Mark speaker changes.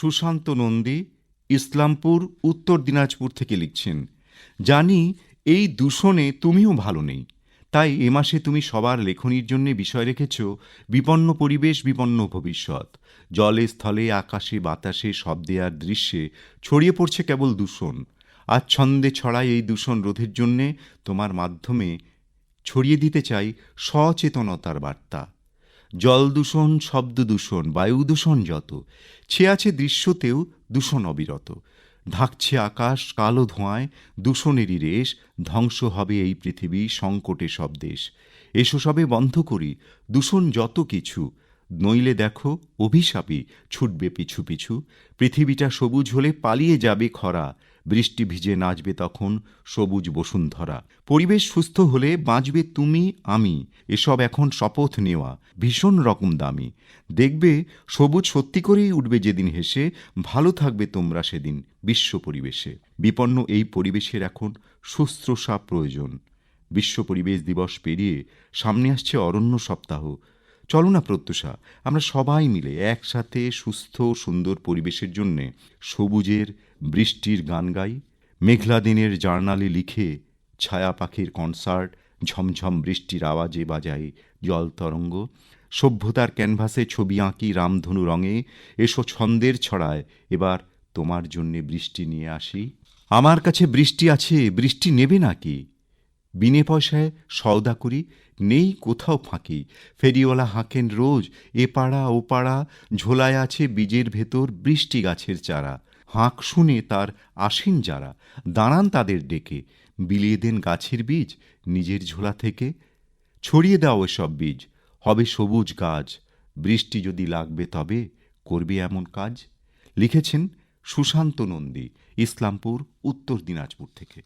Speaker 1: সুশান্ত নন্দী ইসলামপুর, উত্তর দিনাজপুর থেকে লিখছেন, জানি এই দূষণে তুমিও ভালো নেই। তাই এ মাসে তুমি সবার লেখনির জন্য বিষয় রেখেছ, বিপন্ন পরিবেশ, বিপন্ন ভবিষ্যৎ। জলে, স্থলে, আকাশে, বাতাসে, শব্দে আর দৃশ্যে ছড়িয়ে পড়ছে কেবল দূষণ। আর ছন্দে ছড়ায় এই দূষণ রোধের জন্যে তোমার মাধ্যমে ছড়িয়ে দিতে চাই সচেতনতার বার্তা। জল দূষণ, শব্দ দূষণ, বায়ু দূষণ যত। আছে দৃশ্যতেও দূষণ অবিরত। ঢাকছে আকাশ, কালো ধোঁয়ায় দূষণেরই রেশ, ধ্বংস হবে এই পৃথিবী, সংকটে সব দেশ। এসো সবে বন্ধ করি, দূষণ যত কিছু। নইলে দেখো অভিশাপী ছুটবে পিছু পিছু। পৃথিবীটা সবুজ হলে পালিয়ে যাবে খরা। বৃষ্টি ভিজে নাচবে তখন সবুজ বসুন্ধরা। পরিবেশ সুস্থ হলে বাঁচবে তুমি, আমি। এসব এখন শপথ নেওয়া। ভীষণ রকম দামি। দেখবে সবুজ সত্যি করেই উঠবে যেদিন হেসে, ভালো থাকবে তোমরা সেদিন বিশ্ব পরিবেশে। বিপন্ন এই পরিবেশের এখন শুশ্রূষা প্রয়োজন। বিশ্ব পরিবেশ দিবস পেরিয়ে সামনে আসছে অরণ্য সপ্তাহ। চলো না প্রত্যুষা, আমরা সবাই মিলে একসাথে সুস্থ, সুন্দর পরিবেশের জন্যে সবুজের বৃষ্টির গান গাই, মেঘলা দিনের জার্নালে লিখে ছায়া পাখির কনসার্ট, ঝমঝম বৃষ্টির আওয়াজে বাজাই জল তরঙ্গ, সভ্যতার ক্যানভাসে ছবি আঁকি রামধনু রঙে, এসো ছন্দের ছড়ায়, এবার তোমার জন্যে বৃষ্টি নিয়ে আসি। আমার কাছে বৃষ্টি আছে, বৃষ্টি নেবে নাকি? বিনে পয়সায় সওদা করি, নেই কোথাও ফাঁকি। ফেরিওয়ালা হাঁকেন রোজ, এ পাড়া, ও পাড়া, ঝোলায় আছে বীজের ভেতর বৃষ্টি গাছের চারা। হাঁক শুনে তার আসেন যারা, দাঁড়ান তাদের ডেকে। বিলিয়ে দেন গাছের বীজ, নিজের ঝোলা থেকে। ছড়িয়ে দাও এসব বীজ, হবে সবুজ গাছ। বৃষ্টি যদি লাগবে তবে করবে এমন কাজ। লিখেছেন সুশান্ত নন্দী, ইসলামপুর, উত্তর দিনাজপুর থেকে।